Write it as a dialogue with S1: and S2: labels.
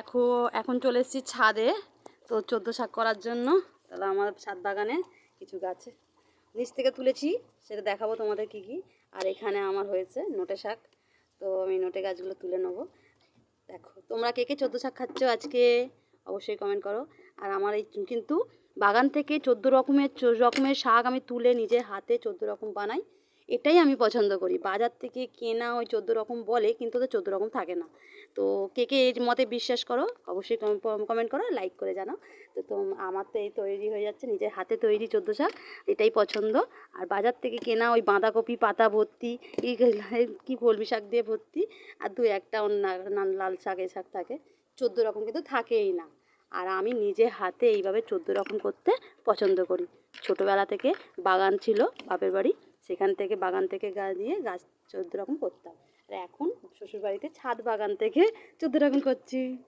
S1: এখন এখন চলে এসেছি ছাদে। তো চোদ্দ শাক করার জন্য, তাহলে আমার ছাদ বাগানে কিছু গাছ নিচ থেকে তুলেছি, সেটা দেখাবো তোমাদের কি কি। আর এখানে আমার হয়েছে নোটে শাক, তো আমি নোটে গাছগুলো তুলে নেব। দেখো, তোমরা কে কে চোদ্দ শাক খাচ্ছ আজকে, অবশ্যই কমেন্ট করো। আর আমার এই কিন্তু বাগান থেকে চোদ্দ রকমের রকমের শাক আমি তুলে নিজের হাতে চোদ্দ রকম বানাই। এটাই আমি পছন্দ করি। বাজার থেকে কেনা ওই চোদ্দ রকম বলে কিন্তু ওদের চোদ্দ রকম থাকে না। তো কে কে এই মতে বিশ্বাস করো, অবশ্যই কমেন্ট করো লাইক করে জানাও। তো তো আমার তো এই তৈরি হয়ে যাচ্ছে, নিজের হাতে তৈরি চোদ্দ শাক, এটাই পছন্দ। আর বাজার থেকে কেনা ওই বাঁধাকপি, পাতা ভর্তি কী কলমি শাক দিয়ে ভর্তি, আর দু একটা অন্য লাল শাক এই শাক থাকে, চোদ্দ রকম কিন্তু থাকেই না। আর আমি নিজে হাতে এইভাবে চোদ্দ রকম করতে পছন্দ করি। ছোটোবেলা থেকে বাগান ছিল, বাপের বাড়ি সেখান থেকে বাগান থেকে গা দিয়ে গাছ চোদ্দ রকম করতাম। আর এখন শ্বশুরবাড়িতে ছাদ বাগান থেকে চোদ্দ রকম করছি।